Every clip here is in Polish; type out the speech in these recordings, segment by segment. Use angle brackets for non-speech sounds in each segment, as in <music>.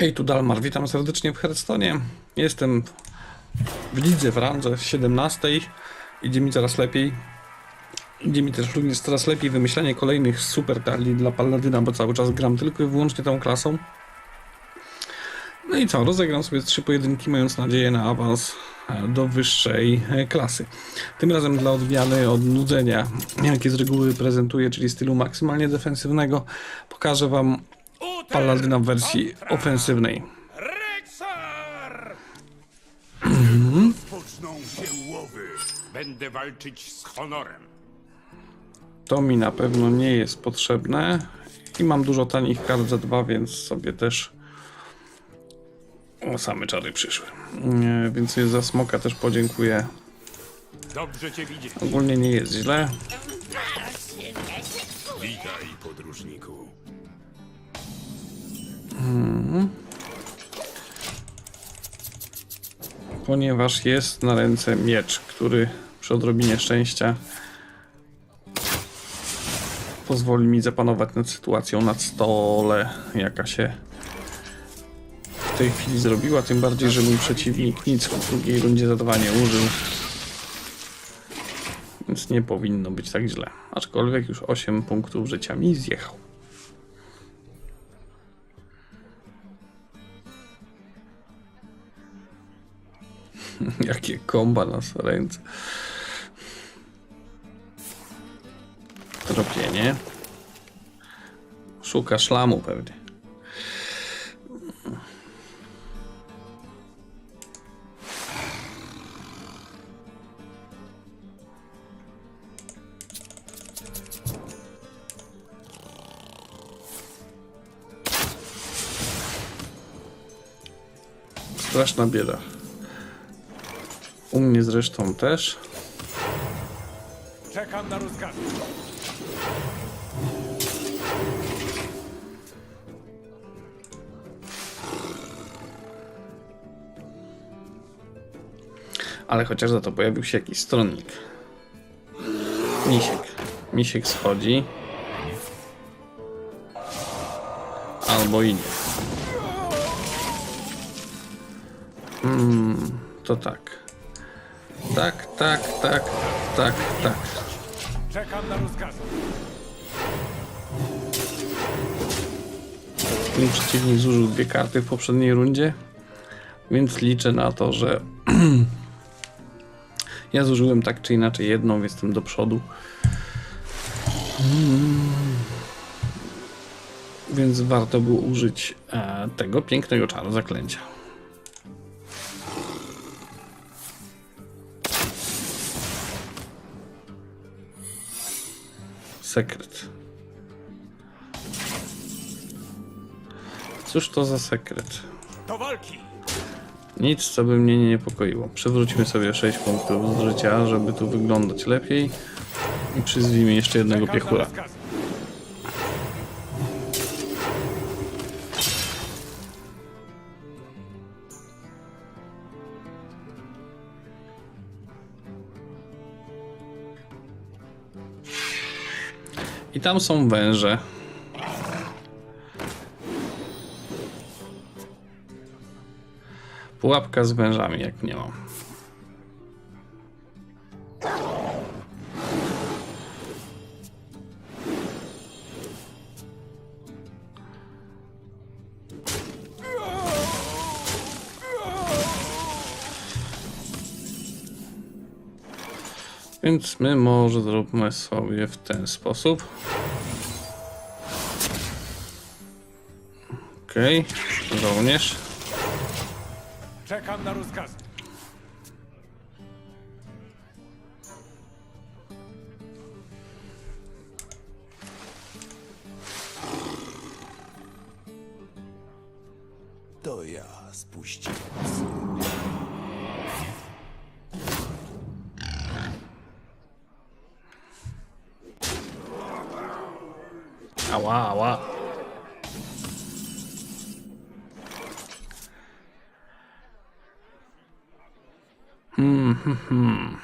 Hej, tu Dalmar, witam serdecznie w Hearthstone. Jestem w lidze w randze 17. Idzie mi coraz lepiej. Idzie mi też również coraz lepiej wymyślanie kolejnych super talii dla Paladyna, bo cały czas gram tylko i wyłącznie tą klasą. No i co, rozegram sobie trzy pojedynki, mając nadzieję na awans e, do wyższej e, klasy. Tym razem dla odmiany od nudzenia, jakie z reguły prezentuję, czyli stylu maksymalnie defensywnego, pokażę Wam Paladyna w wersji ofensywnej. Się łowy. Będę walczyć z honorem. To mi na pewno nie jest potrzebne. I mam dużo tanich kart za dwa, więc sobie też. O, same czary przyszły. Nie, więc za smoka też podziękuję. Dobrze cię widzieć. Ogólnie nie jest źle. Witaj, podróżniku. Ponieważ jest na ręce miecz, który przy odrobinie szczęścia pozwoli mi zapanować nad sytuacją nad stole, jaka się w tej chwili zrobiła. Tym bardziej, że mój przeciwnik nic w drugiej rundzie zadawania użył. Więc nie powinno być tak źle. Aczkolwiek już 8 punktów życia mi zjechał. <laughs> Jakie komba na ręce. Tropienie. Szuka szlamu pewnie. Straszna bieda. U mnie zresztą też. Czekam na rozkazy. Ale chociaż za to pojawił się jakiś stronnik. Misiek. Misiek schodzi. Albo i nie. Mm, to tak. Tak, tak, tak, tak, tak. Czekam na rozkazy. Mój przeciwnik zużył dwie karty w poprzedniej rundzie, więc liczę na to, że <clears throat> ja zużyłem tak czy inaczej jedną, więc jestem do przodu. Mm. Więc warto było użyć e, tego pięknego czaru zaklęcia. Sekret. Cóż to za sekret? Do walki! Nic, co by mnie nie niepokoiło. Przywróćmy sobie 6 punktów z życia, żeby tu wyglądać lepiej. I przyzwijmy jeszcze jednego piechura. I tam są węże. Pułapka z wężami, jak nie mam. Więc my może zróbmy sobie w ten sposób. Okej, żołnierz. Czekam na rozkazy. Hmm, hmm, hmm.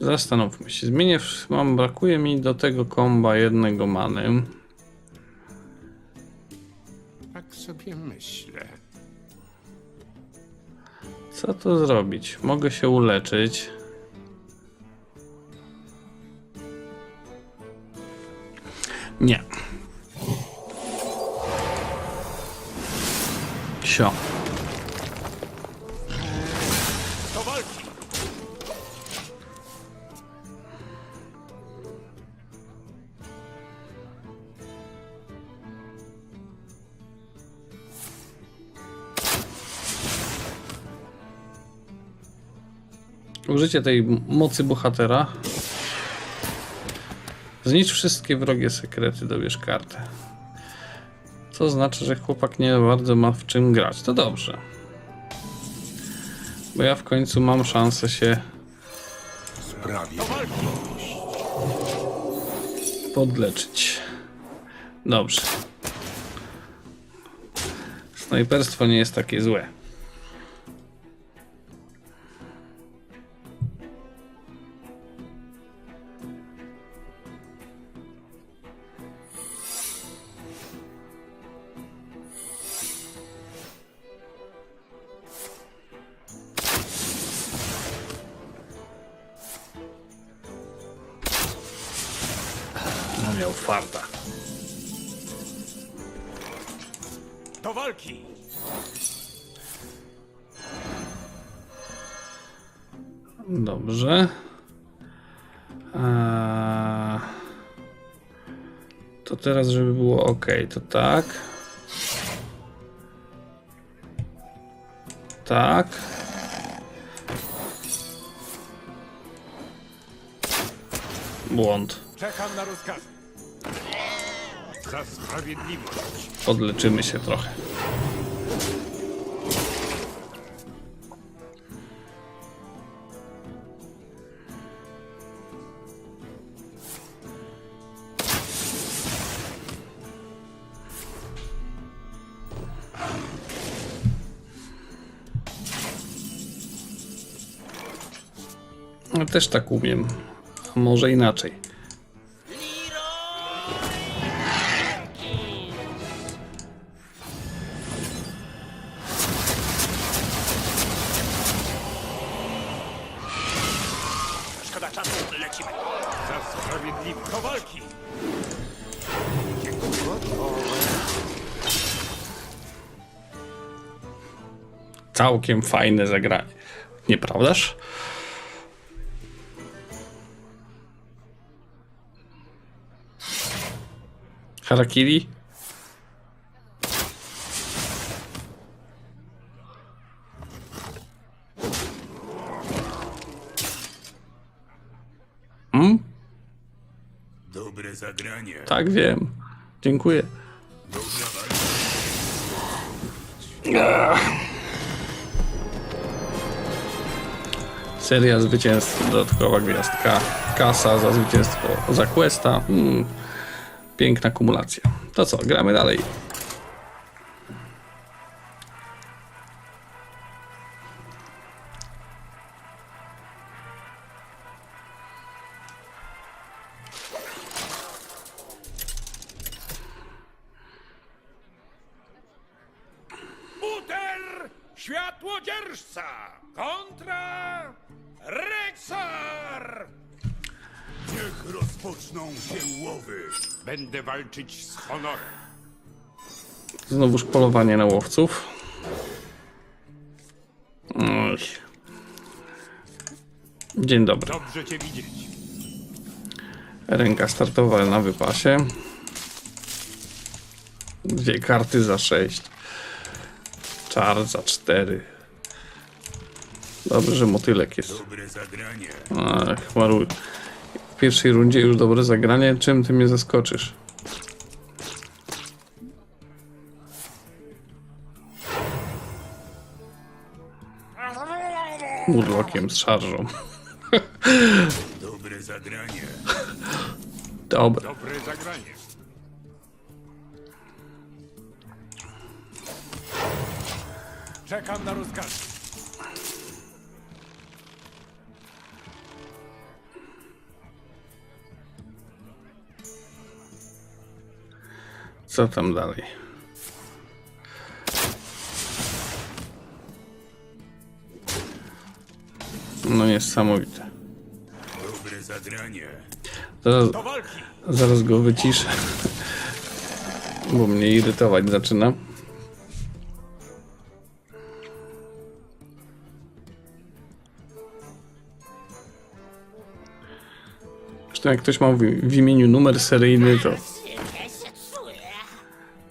Zastanówmy się. Zmienię, mam, brakuje mi do tego komba jednego many. Tak sobie myślę. Co tu zrobić? Mogę się uleczyć. Sio. Użycie tej mocy bohatera. Znicz wszystkie wrogie sekrety, dobierz kartę. Co znaczy, że chłopak nie bardzo ma w czym grać. To dobrze. Bo ja w końcu mam szansę się podleczyć. Dobrze. Snajperstwo nie jest takie złe. Miał farta. Do walki! Dobrze. Eee, To teraz, żeby było ok, to tak. Tak. Błąd. Czekam na rozkazy. Za sprawiedliwość. Podleczymy się trochę. No, Też tak umiem. A może inaczej. Całkiem fajne zagranie. Nieprawdaż? Harakiri? Hmm? Dobre zagranie. Tak, wiem. Dziękuję. Dobra walka. Seria zwycięstw, dodatkowa gwiazdka, kasa za zwycięstwo za questa. Mm, piękna kumulacja. To co, gramy dalej. Walczyć z honorem. Znowuż polowanie na łowców. Oj. Dzień dobry. Dobrze cię widzieć. Ręka startowa na wypasie. Dwie karty za 6. Czar za 4. Dobrze, że motylek jest. Dobre zagranie. Ach, maruj. W pierwszej rundzie już dobre zagranie. Czym ty mnie zaskoczysz? Murlokiem z szarżą. Dobre zagranie. Dobra. Dobre zagranie. Czekam na rozkazy. Co tam dalej? No niesamowite. Dobre zagranie. Zaraz, zaraz go wyciszę. Bo mnie irytować zaczyna. Zresztą jak ktoś ma w, w imieniu numer seryjny, to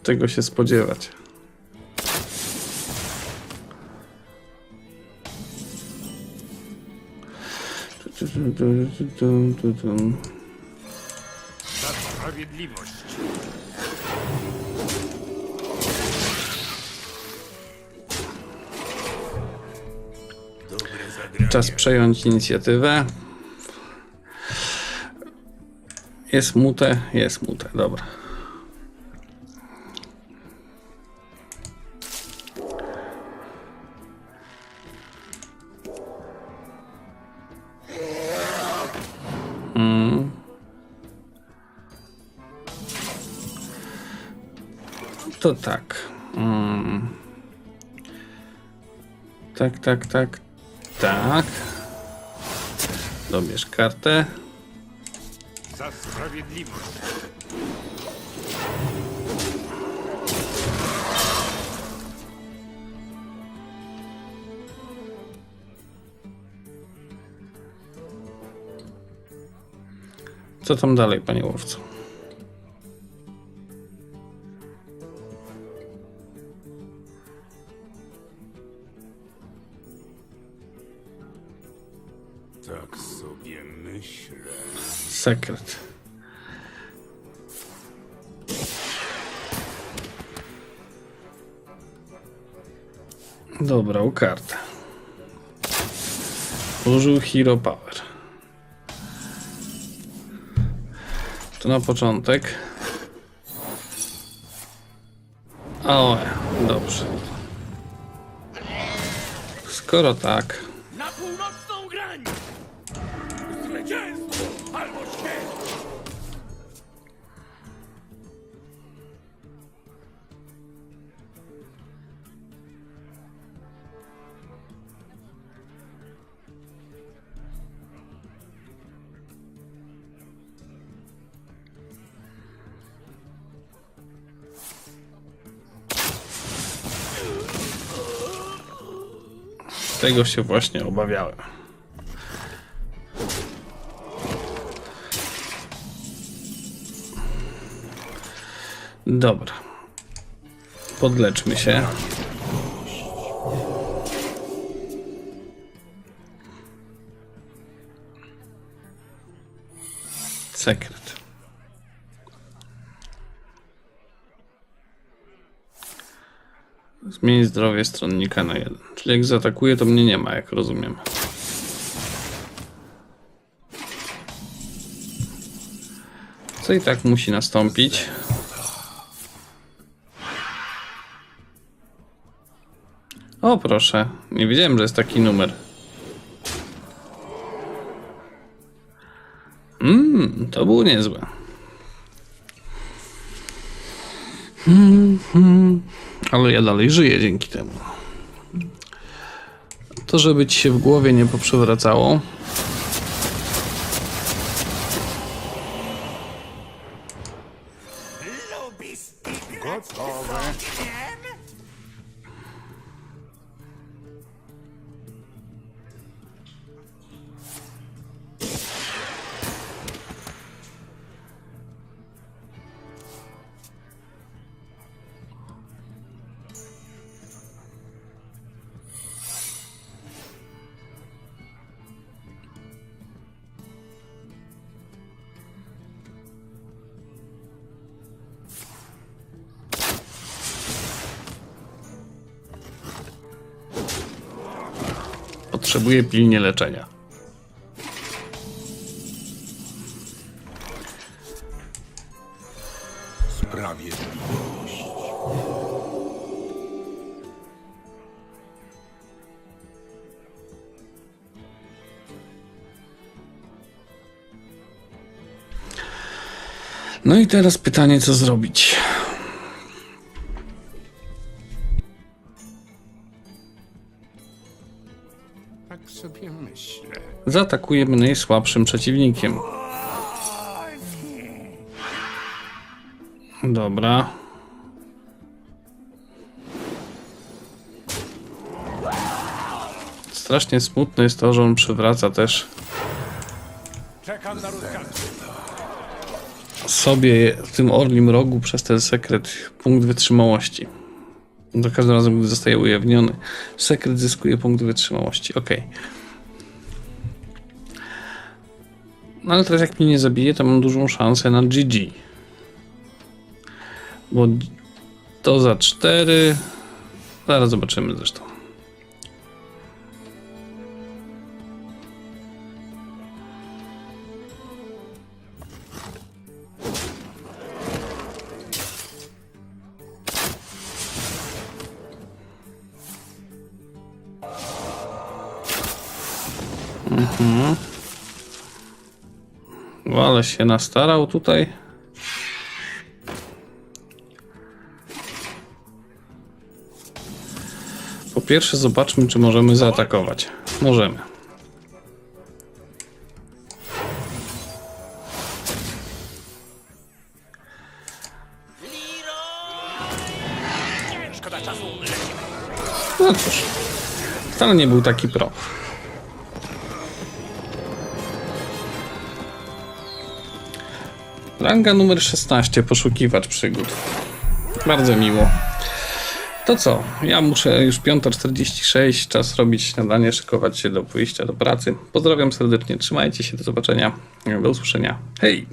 czego się spodziewać. Za sprawiedliwość! Czas przejąć inicjatywę. Jest mute, jest mute, dobra. To tak. Mm. Tak, tak, tak, tak. Dobierz kartę. Za sprawiedliwość! Co tam dalej, panie łowco? Sekret. Dobrał kartę. Użył Hero Power. To na początek. O, dobrze. Skoro tak, tego się właśnie obawiałem. Dobra. Podleczmy się. Sekret. Zmień zdrowie stronnika na jeden. Czyli jak zaatakuje, to mnie nie ma, jak rozumiem. Co i tak musi nastąpić. O proszę, nie wiedziałem, że jest taki numer. Mmm, to było niezłe. Ale ja dalej żyję dzięki temu. To, żeby ci się w głowie nie poprzewracało. Potrzebuję pilnie leczenia. Sprawiedliwość. No i teraz pytanie, co zrobić? Tak sobie myślę. zaatakujemy najsłabszym przeciwnikiem. Dobra. Strasznie smutne jest to, że on przywraca też sobie w tym orlim rogu przez ten sekret punkt wytrzymałości. Za każdym razem, gdy zostaje ujawniony, sekret zyskuje punkt wytrzymałości. Ok. No ale teraz jak mnie nie zabije, to mam dużą szansę na GG. Bo to za 4. Zaraz zobaczymy zresztą. Ale się nastarał tutaj. Po pierwsze zobaczmy, czy możemy zaatakować. Możemy. No cóż, wcale nie był taki pro. Ranga numer 16, poszukiwacz przygód. Bardzo miło. To co? Ja muszę już 5.46, czas robić śniadanie, szykować się do pójścia do pracy. Pozdrawiam serdecznie, trzymajcie się, do zobaczenia, do usłyszenia. Hej!